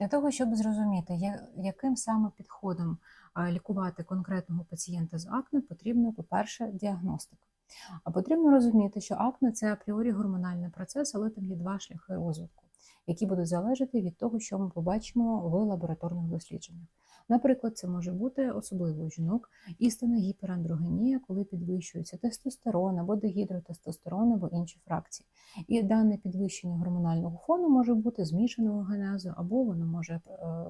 Для того, щоб зрозуміти, яким саме підходом лікувати конкретного пацієнта з акне, потрібно, по-перше, діагностика. А потрібно розуміти, що акне це апріорі гормональний процес, але там є два шляхи розвитку, які будуть залежати від того, що ми побачимо в лабораторних дослідженнях. Наприклад, це може бути особливо у жінок істинна гіперандрогенія, коли підвищується тестостерон або дегідротестостерон або інші фракції. І дане підвищення гормонального фону може бути змішаного генезу, або воно може е,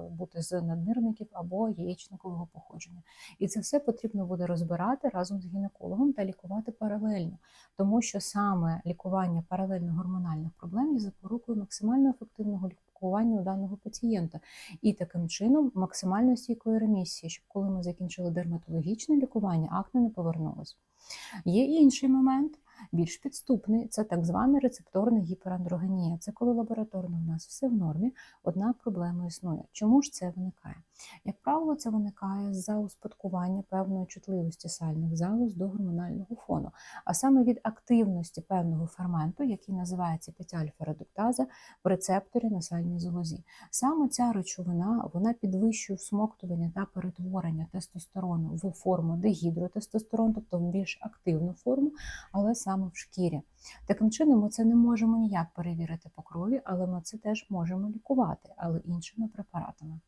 бути з наднирників або яєчникового походження. І це все потрібно буде розбирати разом з гінекологом та лікувати паралельно, тому що саме лікування паралельно гормональних проблем є запорукою максимально ефективного лікування у даного пацієнта і таким чином максимально стійкої ремісії, щоб коли ми закінчили дерматологічне лікування, акне не повернулось. Є інший момент, більш підступний, це так звана рецепторна гіперандрогенія. Це коли лабораторно в нас все в нормі, однак проблема існує. Чому ж це виникає? Як правило, це виникає за успадкування певної чутливості сальних залоз до гормонального фону, а саме від активності певного ферменту, який називається 5-альфа-редуктаза в рецепторі на сальній залозі. Саме ця речовина вона підвищує всмоктування та перетворення тестостерону в форму дегідротестостерон, тобто в більш активну форму, але саме в шкірі. Таким чином, ми це не можемо ніяк перевірити по крові, але ми це теж можемо лікувати, але іншими препаратами.